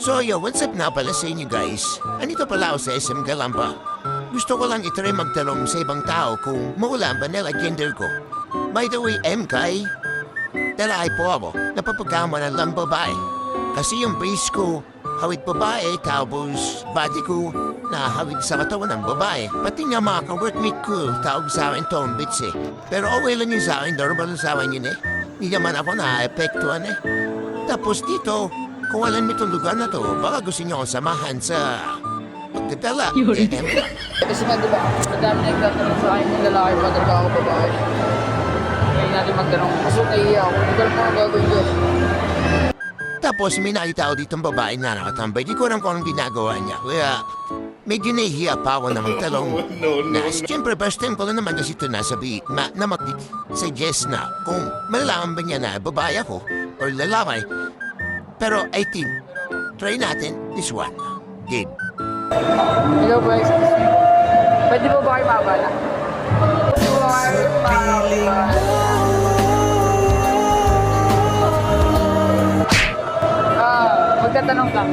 So yo, what's up na pala sa inyo guys? Andito pala ako sa SM Galamba. Gusto ko lang itry magtanong sa ibang tao kung maulan ba nila gender ko. By the way, MK, talay po ako, napapagkama ng lang babae. Kasi yung base ko, hawid babae, tapos body ko, nahawid sa katawan ng babae. Pati nga mga ka-workmate ko, tawag sa akin tombits eh. Pero okay lang yun sa akin, normal sa akin yun eh. Hindi naman ako na-apektuhan eh. Tapos dito, kung alam mo itong lugar na to, baka gusto niyo akong samahan sa pagdadala. Eh, em, Kasi nga, di ba, madami nagtatanong sa akin ng lalaki pa talaga ako babae. Kaya natin magtanong, kasi nahihiya ako, hindi ko alam kung ano gagawin ko. Tapos may nakita ako ditong babae na nakatambay. Di ko alam kung anong ginagawa niya. Kaya medyo nahihiya pa ako na magtanong. Na siyempre first time ko lang naman kasi ito nasabi ma, na mag-suggest na kung malalaman ba niya na babae ako or lalaki. Pero I think, try natin this one. Game. Hello po, excuse me. Pwede po ba kayo mabala? Ah, magtatanong lang.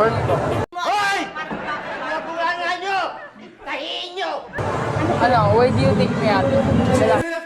First po. Hoy! Nabulangan nyo! Tahiin nyo! Ano, why do you think me ate? Isa lang.